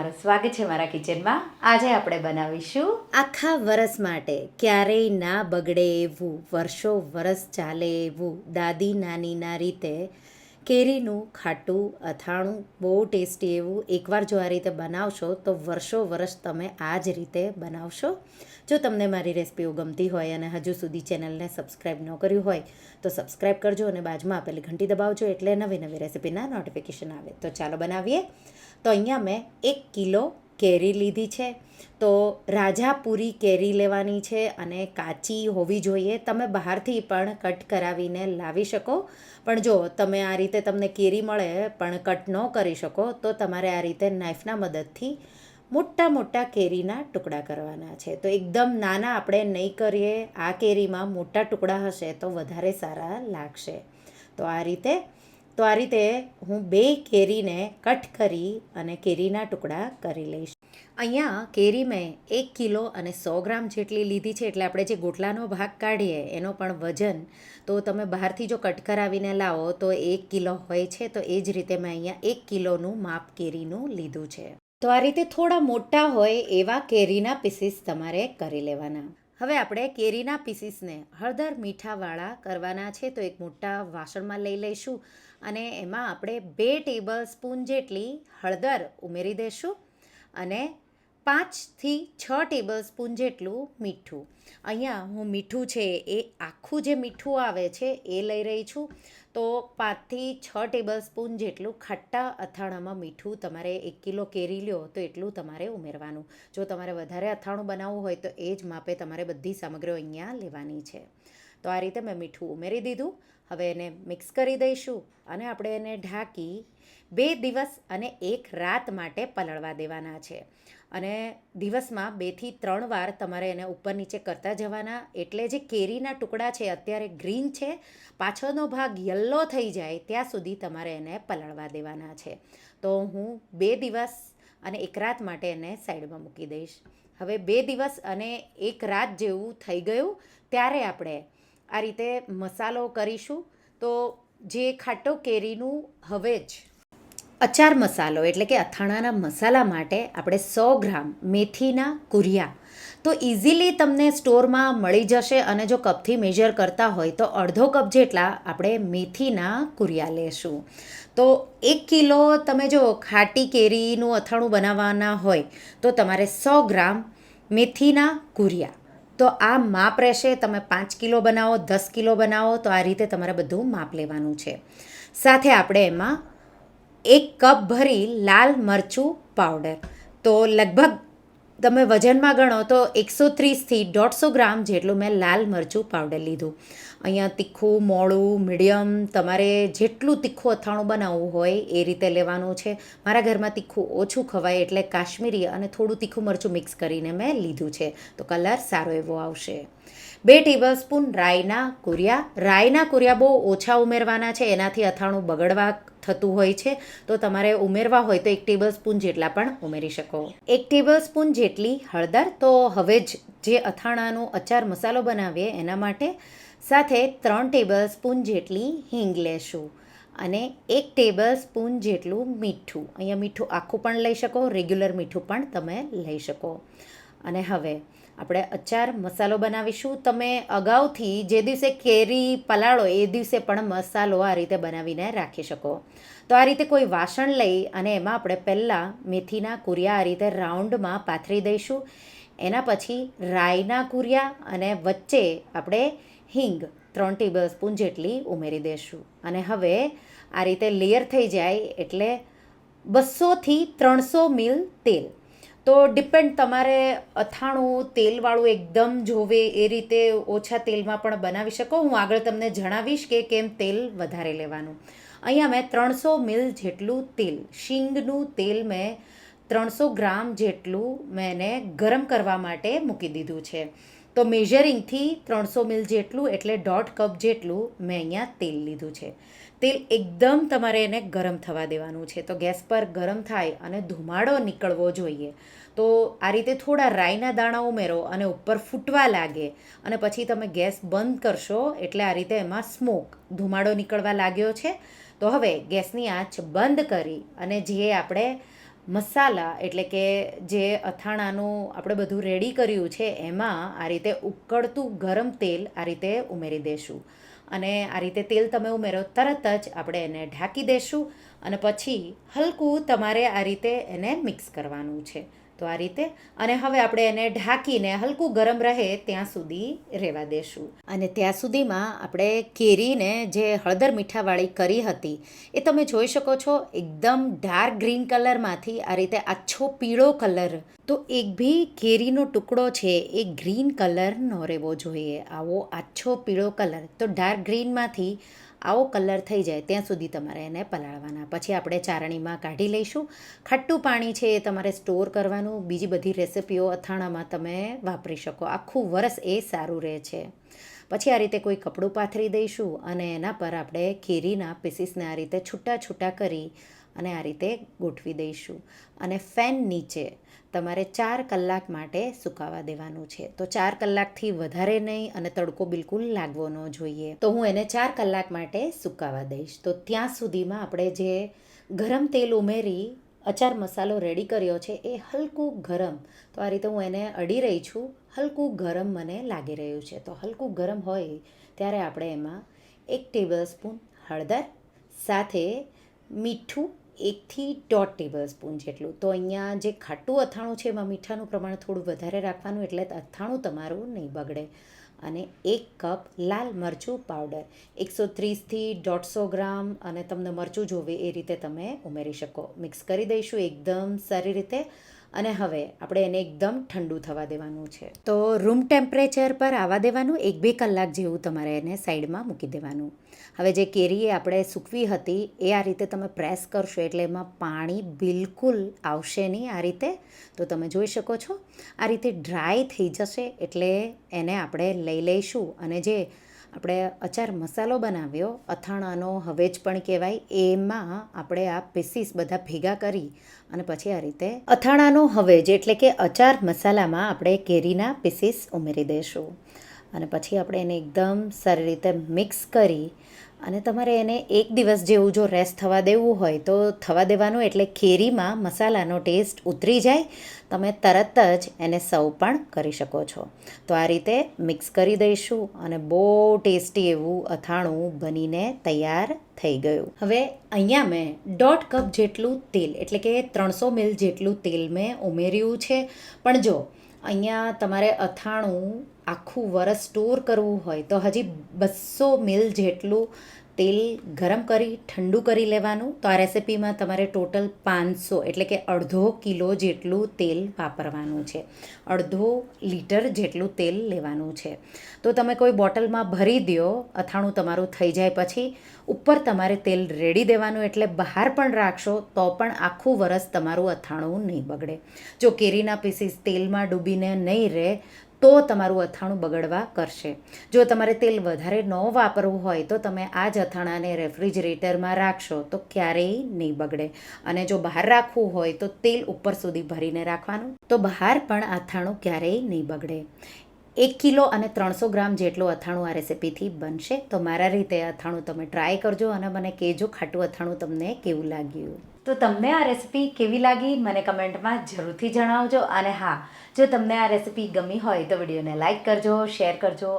તમારું સ્વાગત છે મારા કિચનમાં. આજે આપણે બનાવીશું આખા વરસ માટે ક્યારેય ના બગડે એવું, વર્ષો વરસ ચાલે એવું, દાદી નાનીના રીતે કેરીનું ખાટું, અથાણું, બહુ ટેસ્ટી એવું એકવાર જો આ રીતે બનાવશો, તો વર્ષો વર્ષ તમે આ જ રીતે બનાવશો. જો તમને મારી રેસિપીઓ ગમતી હોય અને હજુ સુધી ચેનલને સબસ્ક્રાઈબ ન કર્યું હોય, તો સબસ્ક્રાઈબ કરજો અને બાજુમાં આપેલી ઘંટી દબાવજો એટલે નવી નવી રેસિપીના નોટિફિકેશન આવે. તો ચાલો બનાવીએ. તો અહીંયા મેં એક કિલો કેરી લીધી છે. તો રાજાપુરી કેરી લેવાની છે અને કાચી હોવી જોઈએ. તમે બહારથી પણ કટ કરાવીને લાવી શકો. પણ જો તમે આ રીતે તમને કેરી મળે પણ કટ ન કરી શકો, તો તમારે આ રીતે નાઇફના મદદથી મોટા મોટા કેરીના ટુકડા કરવાના છે. તો એકદમ નાના આપણે નહીં કરીએ. આ કેરીમાં મોટા ટુકડા હશે તો વધારે સારા લાગશે. તો આ રીતે તો આ રીતે હું બે કેરીને કટ કરી અને કેરીના ટુકડા કરી લઈશ. અહીંયા કેરી મેં એક કિલો અને સો ગ્રામ જેટલી લીધી છે, એટલે આપણે જે ગોટલાનો ભાગ કાઢીએ એનો પણ વજન, તો તમે બહારથી જો કટ કરાવીને લાવો તો એક કિલો હોય છે, તો એ જ રીતે મેં અહીંયા એક કિલોનું માપ કેરીનું લીધું છે. તો આ રીતે થોડા મોટા હોય એવા કેરીના પીસીસ તમારે કરી લેવાના. હવે આપણે કેરીના પીસીસને હળદર મીઠાવાળા કરવાના છે તો એક મોટા વાસણમાં લઈ લઈશું અને એમાં આપણે બે ટેબલ સ્પૂન જેટલી હળદર ઉમેરી દઈશું અને પાંચથી છ ટેબલ સ્પૂન જેટલું મીઠું. અહીંયા હું મીઠું છે એ આખું જે મીઠું આવે છે એ લઈ રહી છું. તો પાંચથી છ ટેબલ સ્પૂન જેટલું ખાટા અથાણામાં મીઠું તમારે એક કિલો કેરી લ્યો તો એટલું તમારે ઉમેરવાનું. જો તમારે વધારે અથાણું બનાવવું હોય તો એ જ માપે તમારે બધી સામગ્રીઓ અહીંયા લેવાની છે. તો આ રીતે મેં મીઠું ઉમેરી દીધું. હવે એને મિક્સ કરી દઈશું અને આપણે એને ઢાંકી બે દિવસ અને એક રાત માટે પલળવા દેવાના છે. અને દિવસમાં બેથી ત્રણ વાર તમારે એને ઉપર નીચે કરતા જવાના. એટલે જે કેરીના ટુકડા છે, અત્યારે ગ્રીન છે, પાછળનો ભાગ યલો થઈ જાય, ત્યાં સુધી તમારે એને પલળવા દેવાના છે. તો હું બે દિવસ અને એક રાત માટે એને સાઈડમાં મૂકી દઈશ. હવે બે દિવસ અને એક રાત જેવું થઈ ગયું, ત્યારે આપણે આ રીતે મસાલો કરીશું. તો જે ખાટો કેરીનું હવે જ અચાર મસાલો એટલે કે અથાણાના મસાલા માટે આપણે સો ગ્રામ મેથીના કુરિયા. તો ઇઝીલી તમને સ્ટોરમાં મળી જશે અને જો કપથી મેજર કરતા હોય તો અડધો કપ જેટલા આપણે મેથીના કુરિયા લેશું. તો એક કિલો તમે જો ખાટી કેરીનું અથાણું બનાવવાના હોય તો તમારે સો ગ્રામ મેથીના કુરિયા. તો આ માપ રહેશે, તમે પાંચ કિલો બનાવો, દસ કિલો બનાવો, તો આ રીતે તમારે બધું માપ લેવાનું છે. સાથે આપણે એમાં એક કપ ભરી લાલ મરચું પાવડર તો લગભગ તમે વજનમાં ગણો તો એકસો ત્રીસથી દોઢસો ગ્રામ જેટલું મેં લાલ મરચું પાવડર લીધું. અહીંયા તીખું, મોડું, મીડિયમ, તમારે જેટલું તીખું અથાણું બનાવવું હોય એ રીતે લેવાનું છે. મારા ઘરમાં તીખું ઓછું ખવાય એટલે કાશ્મીરી અને થોડું તીખું મરચું મિક્સ કરીને મેં લીધું છે. તો કલર સારો એવો આવશે. બે ટેબલ સ્પૂન રાઈના કુરિયા. રાઈના કુરિયા બહુ ઓછા ઉમેરવાના છે. એનાથી અથાણું બગડવા થતું હોય છે, તો તમારે ઉમેરવા હોય તો એક ટેબલ સ્પૂન જેટલા પણ ઉમેરી શકો. એક ટેબલ સ્પૂન જેટલી હળદર, તો હવે જ જે અથાણાનો અચાર મસાલો બનાવીએ એના માટે સાથે ત્રણ ટેબલ સ્પૂન જેટલી હિંગ લેશું અને એક ટેબલ સ્પૂન જેટલું મીઠું. અહીંયા મીઠું આખું પણ લઈ શકો, રેગ્યુલર મીઠું પણ તમે લઈ શકો. અને હવે આપણે અચાર મસાલો બનાવીશું. તમે અગાઉથી જે દિવસે કેરી પલાળો, એ દિવસે પણ મસાલો આ રીતે બનાવીને રાખી શકો. તો આ રીતે કોઈ વાસણ લઈ અને એમાં આપણે પહેલાં મેથીના કુરિયા આ રીતે રાઉન્ડમાં પાથરી દઈશું. એના પછી રાઈના કુરિયા અને વચ્ચે આપણે હિંગ ત્રણ ટેબલ સ્પૂન જેટલી ઉમેરી દઈશું. અને હવે આ રીતે લેયર થઈ જાય એટલે બસોથી ત્રણસો મિલ તેલ. તો ડિપેન્ડ તમારે અથાણું તેલવાળું એકદમ જોવે એ રીતે ઓછા તેલમાં પણ બનાવી શકો. હું આગળ તમને જણાવીશ કે કેમ તેલ વધારે લેવાનું. અહીંયા મેં ત્રણસો મિલ જેટલું તેલ, શીંગનું તેલ મેં ત્રણસો ગ્રામ જેટલું મેં એને ગરમ કરવા માટે મૂકી દીધું છે. તો મેઝરિંગથી ત્રણસો મિલ જેટલું એટલે દોઢ કપ જેટલું મેં અહીંયા તેલ લીધું છે. તેલ એકદમ તમારે એને ગરમ થવા દેવાનું છે. તો ગેસ પર ગરમ થાય અને ધુમાડો નીકળવો જોઈએ. તો આ રીતે થોડા રાઈના દાણા ઉમેરો અને ઉપર ફૂટવા લાગે અને પછી તમે ગેસ બંધ કરશો એટલે આ રીતે એમાં સ્મોક ધુમાડો નીકળવા લાગ્યો છે. તો હવે ગેસની આંચ બંધ કરી અને જે આપણે મસાલા એટલે કે જે અથાણાનું આપણે બધું રેડી કર્યું છે એમાં આ રીતે ઉકળતું ગરમ તેલ આ રીતે ઉમેરી દેશું. અને આ રીતે તેલ તમે ઉમેરો તરત જ આપણે એને ઢાંકી દેશું અને પછી હલકું તમારે આ રીતે એને મિક્સ કરવાનું છે. તો આ રીતે. અને હવે આપણે એને ઢાંકીને હલકું ગરમ રહે ત્યાં સુધી રહેવા દેશું. અને ત્યાં સુધીમાં આપણે કેરીને જે હળદર મીઠાવાળી કરી હતી, એ તમે જોઈ શકો છો, એકદમ ડાર્ક ગ્રીન કલરમાંથી આ રીતે આછો પીળો કલર. તો એક બી કેરીનો ટુકડો છે, એ ગ્રીન કલર ન રહેવો જોઈએ. આવો આછો પીળો કલર. તો ડાર્ક ગ્રીનમાંથી આવો કલર થઈ જાય ત્યાં સુધી તમારે એને પલાળવાના. પછી આપણે ચારણીમાં કાઢી લઈશું. ખાટું પાણી છે એ તમારે સ્ટોર કરવાનું. બીજી બધી રેસિપીઓ અથાણામાં તમે વાપરી શકો. આખું વરસ એ સારું રહે છે. પછી આ રીતે કોઈ કપડું પાથરી દઈશું અને એના પર આપણે કેરીના પીસીસને આ રીતે છૂટા છૂટા કરી અને આ રીતે ગોઠવી દઈશું. અને ફેન નીચે તમારે ચાર કલાક માટે સુકાવા દેવાનું છે. તો ચાર કલાકથી વધારે નહીં અને તડકો બિલકુલ લાગવો ન જોઈએ. તો હું એને ચાર કલાક માટે સુકાવા દઈશ. તો ત્યાં સુધીમાં આપણે જે ગરમ તેલ ઉમેરી અચાર મસાલો રેડી કર્યો છે એ હલકું ગરમ, તો આ રીતે હું એને અડી રહી છું, હલકું ગરમ મને લાગી રહ્યું છે. તો હલકું ગરમ હોય ત્યારે આપણે એમાં એક ટેબલ સ્પૂન હળદર, સાથે મીઠું એકથી દોઢ ટેબલ સ્પૂન જેટલું. તો અહીંયા જે ખાટું અથાણું છે એમાં મીઠાનું પ્રમાણ થોડું વધારે રાખવાનું એટલે અથાણું તમારું નહીં બગડે. અને એક કપ લાલ મરચું પાવડર એકસો ત્રીસથી દોઢસો ગ્રામ અને તમને મરચું જોવે એ રીતે તમે ઉમેરી શકો. મિક્સ કરી દઈશું, એકદમ સારી રીતે. અને હવે આપણે એને એકદમ ઠંડુ થવા દેવાનું છે. તો રૂમ ટેમ્પરેચર પર આવવા દેવાનું, એક બે કલાક જેવું તમારે એને સાઈડમાં મૂકી દેવાનું. હવે જે કેરી આપણે સૂકવી હતી, એ આ રીતે તમે પ્રેસ કરશો એટલે એમાં પાણી બિલકુલ આવશે નહીં આ રીતે. તો તમે જોઈ શકો છો, આ રીતે ડ્રાય થઈ જશે એટલે એને આપણે લઈ લઈશું. અને જે આપણે અચાર મસાલો બનાવ્યો, અથાણાનો, હવેજ પણ કહેવાય, એમાં આપણે આ પીસીસ બધા ભેગા કરી અને પછી આ રીતે અથાણાનો હવેજ એટલે કે અચાર મસાલામાં આપણે કેરીના પીસીસ ઉમેરી દઈશું. અને પછી આપણે એને એકદમ સારી રીતે મિક્સ કરી અને તમારે એને એક દિવસ જેવું જો રેસ્ટ થવા દેવું હોય, તો થવા દેવાનું એટલે કેરીમાં મસાલાનો ટેસ્ટ ઉતરી જાય. તમે તરત જ એને સર્વ પણ કરી શકો છો. તો આ રીતે મિક્સ કરી દઈશું અને બહુ ટેસ્ટી એવું અથાણું બનીને તૈયાર થઈ ગયું. હવે અહીંયા મેં દોઢ કપ જેટલું તેલ, એટલે કે ત્રણસો મિલ જેટલું તેલ મેં ઉમેર્યું છે. પણ જો અહીંયા તમારે અથાણું આખું વરસ સ્ટોર કરવું હોય તો હજી બસો મિલ જેટલું તેલ ગરમ કરી, ઠંડુ કરી લેવાનું. તો આ રેસિપીમાં તમારે ટોટલ પાંચસો એટલે કે અડધો કિલો જેટલું તેલ વાપરવાનું છે. અડધો લીટર જેટલું તેલ લેવાનું છે. તો તમે કોઈ બોટલમાં ભરી દો અથાણું તમારું થઈ જાય પછી ઉપર તમારે તેલ રેડી દેવાનું એટલે બહાર પણ રાખશો તો પણ આખું વરસ તમારું અથાણું નહીં બગડે. જો કેરીના પીસીસ તેલમાં ડૂબીને નહીં રહે તો તમારું અથાણું બગડવા કરશે. જો તમારે તેલ વધારે ન વાપરવું હોય તો તમે આ જ અથાણાને રેફ્રિજરેટરમાં રાખશો તો ક્યારેય નહીં બગડે. અને જો બહાર રાખવું હોય તો તેલ ઉપર સુધી ભરીને રાખવાનું. તો બહાર પણ અથાણું ક્યારેય નહીં બગડે. એક કિલો અને ત્રણસો ગ્રામ જેટલું અથાણું આ રેસિપીથી બનશે. તો મારા રીતે અથાણું તમે ટ્રાય કરજો અને મને કહેજો ખાટું અથાણું તમને કેવું લાગ્યું. તો તમને આ રેસિપી કેવી લાગી મને કમેન્ટમાં જરૂરથી જણાવજો. અને હા, જો તમને આ રેસિપી ગમી હોય તો વિડીયોને લાઇક કરજો, શેર કરજો.